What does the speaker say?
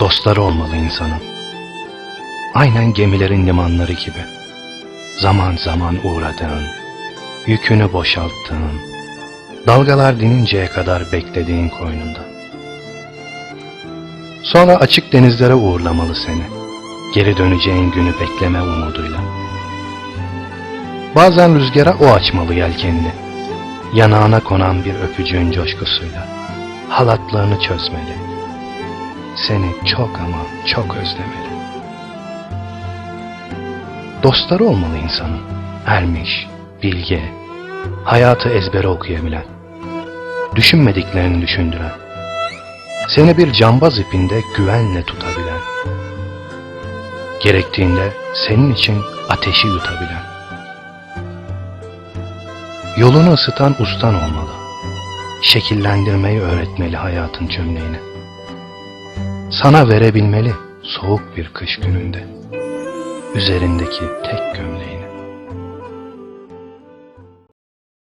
Dostları olmalı insanın. Aynen gemilerin limanları gibi. Zaman zaman uğradığın, yükünü boşalttığın, dalgalar dininceye kadar beklediğin koynunda. Sonra açık denizlere uğurlamalı seni. Geri döneceğin günü bekleme umuduyla. Bazen rüzgara o açmalı yelkenini. Yanağına konan bir öpücüğün coşkusuyla. Halatlarını çözmeli. Seni çok ama çok özlemeli. Dostları olmalı insanın. Ermiş, bilge, hayatı ezbere okuyabilen, düşünmediklerini düşündüren, seni bir cambaz ipinde güvenle tutabilen, gerektiğinde senin için ateşi yutabilen, yolunu ısıtan ustan olmalı, şekillendirmeyi öğretmeli hayatın çömleğini, sana verebilmeli soğuk bir kış gününde, üzerindeki tek gömleğini.